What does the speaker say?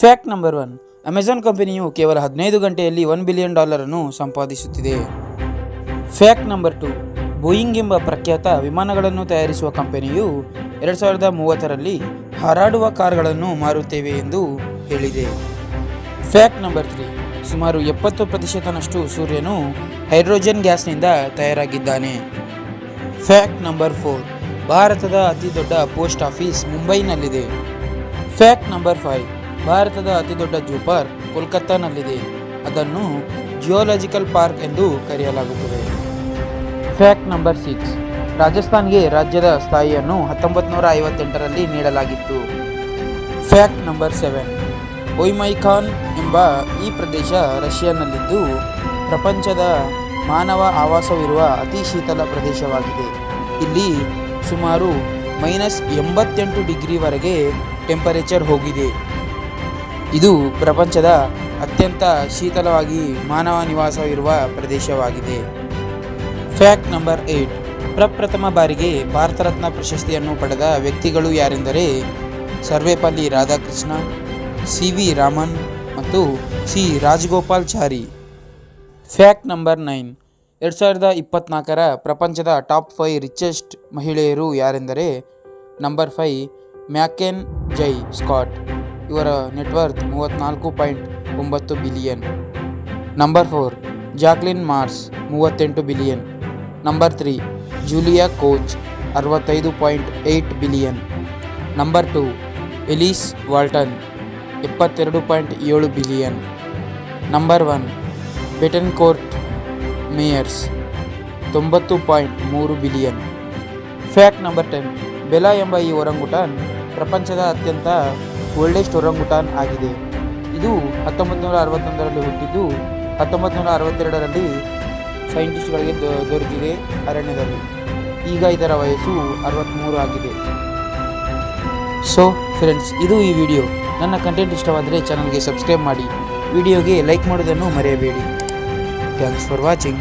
Fact number one Amazon ಕಂಪನಿಯು ಕೇವಲ ಹದಿನೈದು ಗಂಟೆಯಲ್ಲಿ ಒನ್ ಬಿಲಿಯನ್ ಡಾಲರನ್ನು ಸಂಪಾದಿಸುತ್ತಿದೆ. ಫ್ಯಾಕ್ಟ್ ನಂಬರ್ ಟು ಬೋಯಿಂಗ್ ಎಂಬ ಪ್ರಖ್ಯಾತ ವಿಮಾನಗಳನ್ನು ತಯಾರಿಸುವ ಕಂಪನಿಯು ಎರಡು ಸಾವಿರದ ಮೂವತ್ತರಲ್ಲಿ ಹಾರಾಡುವ ಕಾರ್ಗಳನ್ನು ಮಾರುತ್ತೇವೆ ಎಂದು ಹೇಳಿದೆ. ಫ್ಯಾಕ್ಟ್ ನಂಬರ್ ತ್ರೀ ಸುಮಾರು ಎಪ್ಪತ್ತು ಪ್ರತಿಶತನಷ್ಟು ಸೂರ್ಯನು ಹೈಡ್ರೋಜನ್ ಗ್ಯಾಸ್ನಿಂದ ತಯಾರಾಗಿದ್ದಾನೆ. ಫ್ಯಾಕ್ಟ್ ನಂಬರ್ ಫೋರ್ ಭಾರತದ ಅತಿದೊಡ್ಡ ಪೋಸ್ಟ್ ಆಫೀಸ್ ಮುಂಬೈನಲ್ಲಿದೆ. ಫ್ಯಾಕ್ಟ್ ನಂಬರ್ ಫೈವ್ ಭಾರತದ ಅತಿದೊಡ್ಡ ಜೂ ಪಾರ್ಕ್ ಕೋಲ್ಕತ್ತಾನಲ್ಲಿದೆ. ಅದನ್ನು ಜಿಯೋಲಾಜಿಕಲ್ ಪಾರ್ಕ್ ಎಂದು ಕರೆಯಲಾಗುತ್ತದೆ. Fact number six. ರಾಜಸ್ಥಾನ್ಗೆ ರಾಜ್ಯದ ಸ್ಥಾಯಿಯನ್ನು ಹತ್ತೊಂಬತ್ತು ನೂರ ಐವತ್ತೆಂಟರಲ್ಲಿ ನೀಡಲಾಗಿತ್ತು. Fact number seven. ಒಯ್ಮೈಖಾನ್ ಎಂಬ ಈ ಪ್ರದೇಶ ರಷ್ಯಾನಲ್ಲಿದ್ದು ಪ್ರಪಂಚದ ಮಾನವ ಆವಾಸವಿರುವ ಅತಿ ಶೀತಲ ಪ್ರದೇಶವಾಗಿದೆ. ಇಲ್ಲಿ ಸುಮಾರು ಮೈನಸ್ ಎಂಬತ್ತೆಂಟು ಡಿಗ್ರಿವರೆಗೆ ಟೆಂಪರೇಚರ್ ಹೋಗಿದೆ. ಇದು ಪ್ರಪಂಚದ ಅತ್ಯಂತ ಶೀತಲವಾಗಿ ಮಾನವ ನಿವಾಸವಿರುವ ಪ್ರದೇಶವಾಗಿದೆ. Fact number eight. ಪ್ರಪ್ರಥಮ ಬಾರಿಗೆ ಭಾರತ ರತ್ನ ಪ್ರಶಸ್ತಿಯನ್ನು ಪಡೆದ ವ್ಯಕ್ತಿಗಳು ಯಾರೆಂದರೆ ಸರ್ವೇಪಲ್ಲಿ ರಾಧಾಕೃಷ್ಣ, ಸಿ ವಿ ರಾಮನ್ ಮತ್ತು C Rajagopalachari fact number nine. ಎರಡು ಸಾವಿರದ ಇಪ್ಪತ್ನಾಲ್ಕರ ಪ್ರಪಂಚದ ಟಾಪ್ ಫೈ ರಿಚೆಸ್ಟ್ ಮಹಿಳೆಯರು ಯಾರೆಂದರೆ number five MacKenzie Scott. ಇವರ ನೆಟ್ವರ್ತ್ ಮೂವತ್ತ್ನಾಲ್ಕು ಪಾಯಿಂಟ್ ಒಂಬತ್ತು billion number four Jacqueline Mars ಮೂವತ್ತೆಂಟು billion number three Julia Koch ಅರವತ್ತೈದು point eight billion number two Alice Walton ಎಪ್ಪತ್ತೆರಡು ಪಾಯಿಂಟ್ ಏಳು billion number one Bettencourt Meyers ತೊಂಬತ್ತು ಪಾಯಿಂಟ್ ಮೂರು billion fact number ten Bela ಎಂಬ ಈ ಒರಂಗುಟಾನ್ ಪ್ರಪಂಚದ ಅತ್ಯಂತ ಓಲ್ಡೆಸ್ಟ್ ಒರಂಗುಟಾನ್ ಆಗಿದೆ. ಇದು ಹತ್ತೊಂಬತ್ತು ನೂರ ಅರವತ್ತೊಂದರಲ್ಲಿ ಹುಟ್ಟಿದ್ದು ಹತ್ತೊಂಬತ್ತು ನೂರ ಅರವತ್ತೆರಡರಲ್ಲಿ ಸೈಂಟಿಸ್ಟ್ಗಳಿಗೆ ದೊರೆತಿದೆ ಅರಣ್ಯದಲ್ಲಿ. ಈಗ ಇದರ ವಯಸ್ಸು ಅರವತ್ತ್ಮೂರು ಆಗಿದೆ. ಸೊ ಫ್ರೆಂಡ್ಸ್ ಇದು ಈ ವಿಡಿಯೋ. ನನ್ನ ಕಂಟೆಂಟ್ ಇಷ್ಟವಾದರೆ ಚಾನಲ್ಗೆ ಸಬ್ಸ್ಕ್ರೈಬ್ ಮಾಡಿ. ವಿಡಿಯೋಗೆ ಲೈಕ್ ಮಾಡೋದನ್ನು ಮರೆಯಬೇಡಿ. Thanks for watching